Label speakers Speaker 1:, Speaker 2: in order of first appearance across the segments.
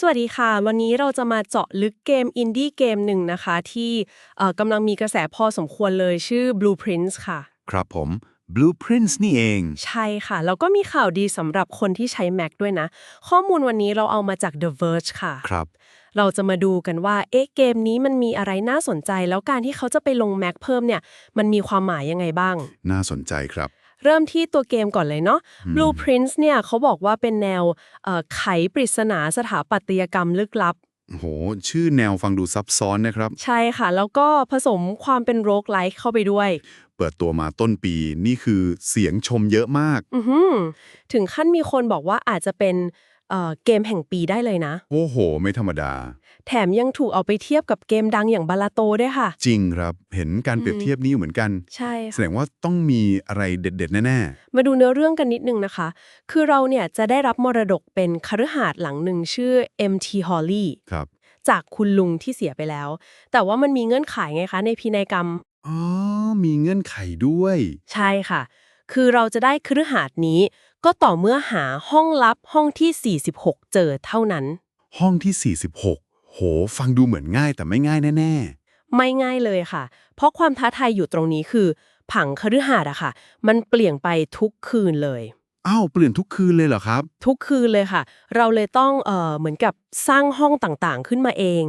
Speaker 1: สวัสดีค่ะ วันนี้เราจะมาเจาะลึกเกมอินดี้เกมหนึ่งนะคะ ที่เอ่อกำลังมีกระแสพอสมควรเลยชื่อ Blueprints ค่ะ
Speaker 2: ครับผม Blueprints นี่เอง
Speaker 1: ใช่ค่ะ แล้วก็มีข่าวดีสำหรับคนที่ใช้ Mac ด้วยนะ ข้อมูลวันนี้เราเอามาจาก The Verge ค่ะ
Speaker 2: ครับ
Speaker 1: เราจะมาดูกันว่า เอ๊ะ เกมนี้มันมีอะไรน่าสนใจ แล้วการที่เขาจะไปลง Mac เพิ่มเนี่ย มันมีความหมายยังไงบ้าง
Speaker 2: น่าสนใจครับ
Speaker 1: เริ่มที่ตัวเกมก่อนเลยเนาะ Blueprints เนี่ยเขาบอกว่าเป็นแนวเอ่อไขปริศนาสถาปัตยกรรมลึกลับ
Speaker 2: โห ชื่อแนวฟังดูซับซ้อนนะครับ
Speaker 1: ใช่ค่ะ แล้วก็ผสมความเป็นโรคไลท์เข้าไปด้วย
Speaker 2: เปิดตัวมาต้นปีนี่คือเสียงชมเยอะมาก
Speaker 1: อือหือถึงขั้นมีคนบอกว่าอาจจะเป็น เอ่อเกมแห่งปีได้เลยนะ
Speaker 2: โอ้โห ไม่ธรรมดา
Speaker 1: แถมยังถูกเอาไปเทียบกับเกมดังอย่างบาลาโตด้วยค่ะ
Speaker 2: จริงครับ เห็นการเปรียบเทียบนี้อยู่เหมือนกัน
Speaker 1: ใช่
Speaker 2: แสดงว่าต้องมีอะไรเด็ด ๆ แน่
Speaker 1: มาดูเนื้อเรื่องกันนิดนึงนะคะ คือเราเนี่ยจะได้รับมรดกเป็นคฤหาสน์หลังหนึ่งชื่อ MT Holly
Speaker 2: ๆครับ
Speaker 1: จากคุณลุงที่เสียไปแล้ว แต่ว่ามันมีเงื่อนไขไงคะ ในพินัยกรรม
Speaker 2: อ๋อ มีเงื่อนไขด้วย
Speaker 1: ใช่ค่ะ คือเราจะได้คฤหาสน์นี้ ก็ต่อเมื่อหาห้องลับห้องที่ 46 เจอเท่านั้น
Speaker 2: ห้องที่ 46 โห ฟังดูเหมือนง่ายแต่ไม่ง่ายแน่
Speaker 1: ไม่ง่ายเลยค่ะ เพราะความท้าทายอยู่ตรงนี้คือ ผังคฤหาสน์อะค่ะ มันเปลี่ยนไปทุกคืนเลย
Speaker 2: ๆอ้าว เปลี่ยนทุกคืนเลยเหรอครับ
Speaker 1: ทุกคืนเลยค่ะ เราเลยต้องเอ่อเหมือนกับสร้างห้องต่างๆ ขึ้นมาเอง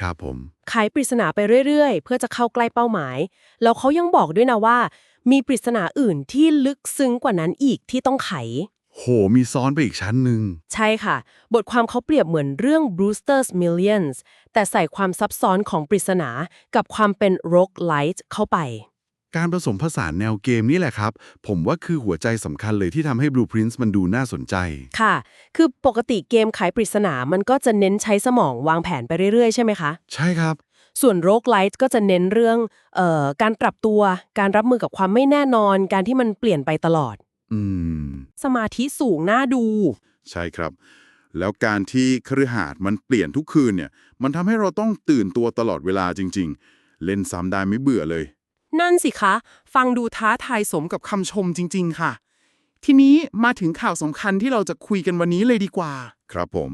Speaker 2: ครับผม
Speaker 1: ไขปริศนาไปเรื่อยๆ เพื่อจะเข้าใกล้เป้าหมาย แล้วเขายังบอกด้วยนะว่า มีปริศนาอื่นที่ลึกซึ้งกว่านั้นอีกที่ต้องไข
Speaker 2: โห มีซ้อนไปอีกชั้นหนึ่ง
Speaker 1: ใช่ค่ะ บทความเขาเปรียบเหมือนเรื่อง Brewster's Millions แต่ใส่ความซับซ้อนของปริศนากับความเป็น roguelite เข้าไป
Speaker 2: การผสมผสานแนวเกมนี่แหละครับ ผมว่าคือหัวใจสำคัญเลยที่ทำให้ Blueprints มันดูน่าสนใจ
Speaker 1: ค่ะ คือปกติเกมไขปริศนามันก็จะเน้นใช้สมองวางแผนไปเรื่อยๆ ใช่ไหมคะ
Speaker 2: ใช่ครับ
Speaker 1: ส่วน roguelite ก็จะเน้นเรื่องเอ่อการปรับตัว การรับมือกับความไม่แน่นอน การที่มันเปลี่ยนไปตลอด
Speaker 2: อืม
Speaker 1: สมาธิสูงน่าดู
Speaker 2: ใช่ครับ แล้วการที่คฤหาสน์มันเปลี่ยนทุกคืนเนี่ย มันทำให้เราต้องตื่นตัวตลอดเวลาจริง ๆ เล่นซ้ำได้ไม่เบื่อเลย
Speaker 3: นั่นสิคะ ฟังดูท้าทายสมกับคำชมจริง ๆ ค่ะ ทีนี้มาถึงข่าวสำคัญที่เราจะคุยกันวันนี้เลยดีกว่า
Speaker 2: ครับผม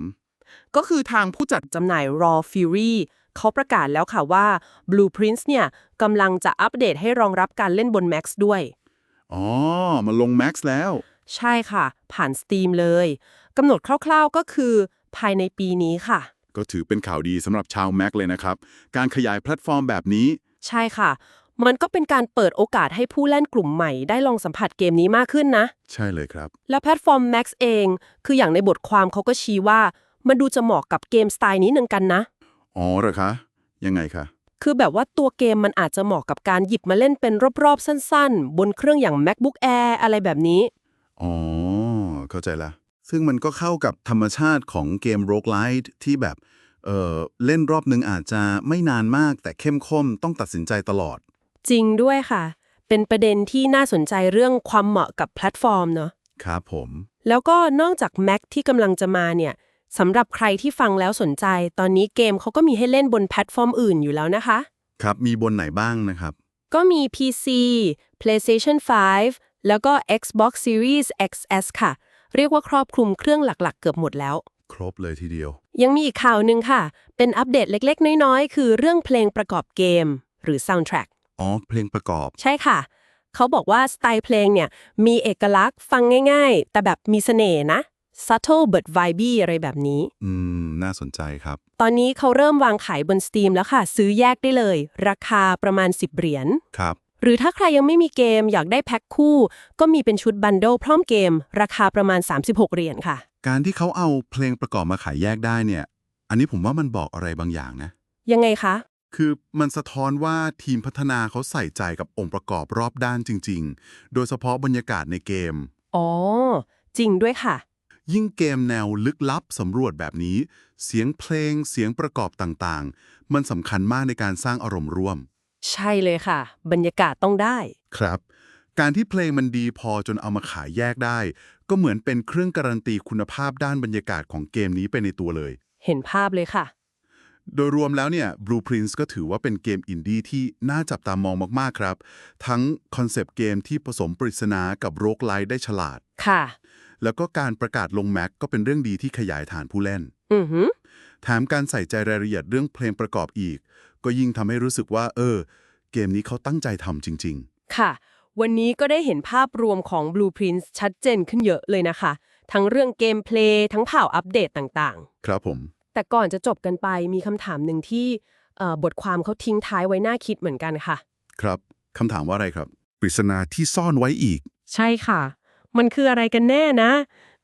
Speaker 3: ก็คือทางผู้จัด
Speaker 1: จำหน่าย Raw Fury เขาประกาศแล้วค่ะว่า Blueprints เนี่ยกำลังจะอัปเดตให้รองรับการเล่นบน Max ด้วย
Speaker 2: อ๋อมาลง Max แล้ว
Speaker 1: ใช่ค่ะ ผ่าน Steam เลยกำหนดคร่าวๆก็คือ ภายในปีนี้ค่ะ
Speaker 2: ก็ถือเป็นข่าวดีสำหรับชาว Mac เลยนะครับ การขยายแพลตฟอร์มแบบนี้
Speaker 1: ใช่ค่ะ มันก็เป็นการเปิดโอกาสให้ผู้เล่นกลุ่มใหม่ได้ลองสัมผัสเกมนี้มากขึ้นนะ
Speaker 2: ใช่เลยครับ
Speaker 1: และแพลตฟอร์ม Max เอง คืออย่างในบทความเขาก็ชี้ว่า มันดูจะเหมาะกับเกมสไตล์นี้หนึ่งกันนะ
Speaker 2: อ๋อเหรอคะ ยังไงคะ
Speaker 1: คือแบบว่าตัวเกมมันอาจจะเหมาะกับการหยิบมาเล่นเป็นรอบๆ สั้นๆ บนเครื่องอย่าง MacBook Air อะไรแบบนี้
Speaker 2: อ๋อ เข้าใจละ ซึ่งมันก็เข้ากับธรรมชาติของเกม roguelite ที่แบบ เออเล่นรอบนึงอาจจะไม่นานมากแต่เข้มข้นต้องตัดสินใจตลอด
Speaker 1: จริงด้วยค่ะ เป็นประเด็นที่น่าสนใจเรื่องความเหมาะกับแพลตฟอร์มเนาะ
Speaker 2: ครับผม
Speaker 1: แล้วก็นอกจาก Mac ที่กำลังจะมาเนี่ย สำหรับใครที่ฟังแล้วสนใจ ตอนนี้เกมเขาก็มีให้เล่นบนแพลตฟอร์มอื่นอยู่แล้วนะคะ
Speaker 2: ครับมีบนไหนบ้างนะครับ
Speaker 1: ก็มี PC PlayStation 5 แล้วก็ Xbox Series XS ค่ะ เรียกว่าครอบคลุมเครื่องหลักๆ เกือบหมดแล้ว
Speaker 2: ครบเลยทีเดียว
Speaker 1: ยังมีอีกข่าวหนึ่งค่ะ เป็นอัปเดตเล็กๆ น้อยๆ คือเรื่องเพลงประกอบเกม หรือ soundtrack
Speaker 2: อ๋อ เพลงประกอบ
Speaker 1: ใช่ค่ะ เขาบอกว่าสไตล์เพลงเนี่ยมีเอกลักษณ์ฟังง่าย ๆ แต่แบบมีเสน่ห์นะ subtle but vibey อะไรแบบนี้
Speaker 2: อืม น่าสนใจครับ
Speaker 1: ตอนนี้เขาเริ่มวางขายบน Steam แล้วค่ะ ซื้อแยกได้เลย ราคาประมาณ 10 เหรียญ
Speaker 2: ครับ
Speaker 1: หรือถ้าใครยังไม่มีเกมอยากได้แพ็คคู่ ก็มีเป็นชุดบันเดิลพร้อมเกม ราคาประมาณ 36 เหรียญค่ะ
Speaker 2: การที่เขาเอาเพลงประกอบมาขายแยกได้เนี่ย อันนี้ผมว่ามันบอกอะไรบางอย่างนะ
Speaker 1: ยังไงคะ
Speaker 2: คือมันสะท้อนว่าทีมพัฒนาเขาใส่ใจกับองค์ประกอบรอบด้านจริง ๆ โดยเฉพาะบรรยากาศในเกม
Speaker 1: อ๋อ จริงด้วยค่ะ
Speaker 2: ยิ่งเกมแนวลึกลับสำรวจแบบนี้ เสียงเพลงเสียงประกอบต่างๆ มันสำคัญมากในการสร้างอารมณ์ร่วม
Speaker 1: ใช่เลยค่ะ บรรยากาศต้องได้
Speaker 2: ครับ การที่เพลงมันดีพอจนเอามาขายแยกได้ ก็เหมือนเป็นเครื่องการันตีคุณภาพด้านบรรยากาศของเกมนี้ไปในตัวเลย
Speaker 1: เห็นภาพเลยค่ะ
Speaker 2: โดยรวมแล้วเนี่ย Blueprints ก็ถือว่าเป็นเกมอินดี้ที่น่าจับตามองมากๆครับ ทั้งคอนเซปต์เกมที่ผสมปริศนากับโรคไลท์ได้ฉลาด
Speaker 1: ค่ะ
Speaker 2: แล้วก็การประกาศลง Mac ก็เป็นเรื่องดีที่ขยายฐานผู้เล่น
Speaker 1: อือหือ
Speaker 2: แถมการใส่ใจรายละเอียดเรื่องเพลงประกอบอีก ก็ยิ่งทำให้รู้สึกว่า เออ เกมนี้เขาตั้งใจทำจริง
Speaker 1: ค่ะ วันนี้ก็ได้เห็นภาพรวมของ Blueprints ชัดเจนขึ้นเยอะเลยนะคะ ทั้งเรื่องเกมเพลย์ทั้งข่าวอัปเดตต่าง
Speaker 2: ๆ ครับผม
Speaker 1: ๆแต่ก่อนจะจบกันไปมีคำถามหนึ่งที่เอ่อบทความเขาทิ้งท้ายไว้น่าคิดเหมือนกันค่ะ
Speaker 2: ครับคำถามว่าอะไรครับ
Speaker 4: ปริศนาที่ซ่อนไว้อีก
Speaker 1: ใช่ค่ะ มันคืออะไรกันแน่นะ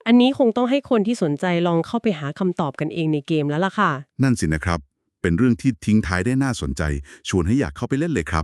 Speaker 1: อันนี้คงต้องให้คนที่สนใจลองเข้าไปหาคำตอบกันเองในเกมแล้วล่ะค่ะ
Speaker 4: นั่นสินะครับ เป็นเรื่องที่ทิ้งท้ายได้น่าสนใจ ชวนให้อยากเข้าไปเล่นเลยครับ